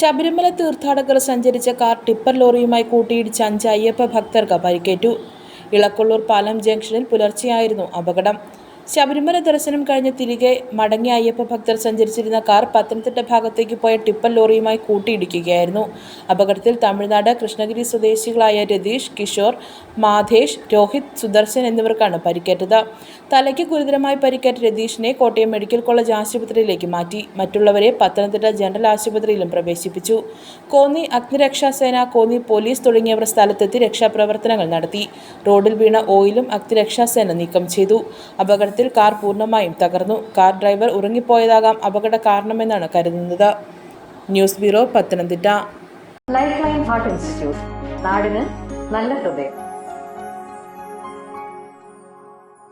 ശബരിമല തീർത്ഥാടകർ സഞ്ചരിച്ച car tipper ലോറിയുമായി കൂട്ടിയിടിച്ച് അഞ്ച് അയ്യപ്പ ഭക്തർക്ക് പരിക്കേറ്റു. ഇളക്കൊള്ളൂർ പാലം ജംഗ്ഷനിൽ പുലർച്ചെയായിരുന്നു അപകടം. ശബരിമല ദർശനം കഴിഞ്ഞ് തിരികെ മടങ്ങിയ അയ്യപ്പ ഭക്തർ സഞ്ചരിച്ചിരുന്ന കാർ പത്തനംതിട്ട ഭാഗത്തേക്ക് പോയ ടിപ്പർ ലോറിയുമായി കൂട്ടിയിടിക്കുകയായിരുന്നു. അപകടത്തിൽ തമിഴ്നാട് കൃഷ്ണഗിരി സ്വദേശികളായ രതീഷ് കിഷോർ മാധേഷ് രോഹിത് സുദർശൻ എന്നിവർക്കാണ് പരിക്കേറ്റത്. തലയ്ക്ക് ഗുരുതരമായി പരിക്കേറ്റ രതീഷിനെ കോട്ടയം മെഡിക്കൽ കോളേജ് ആശുപത്രിയിലേക്ക് മാറ്റി. മറ്റുള്ളവരെ പത്തനംതിട്ട ജനറൽ ആശുപത്രിയിലും പ്രവേശിപ്പിച്ചു. കോന്നി അഗ്നിരക്ഷാസേന കോന്നി പോലീസ് തുടങ്ങിയവർ സ്ഥലത്തെത്തി രക്ഷാപ്രവർത്തനങ്ങൾ നടത്തി. റോഡിൽ വീണ ഓയിലും അഗ്നിരക്ഷാസേന നീക്കം ചെയ്തു. അപകടത്തിൽ കാർ പൂർണമായും തകർന്നു. കാർ ഡ്രൈവർ ഉറങ്ങിപ്പോയതാകാം അപകട കാരണമെന്നാണ് കരുതുന്നത്. News bureau Pathanamthitta. Life line heart institute നാടിന് നല്ല ഹൃദയം.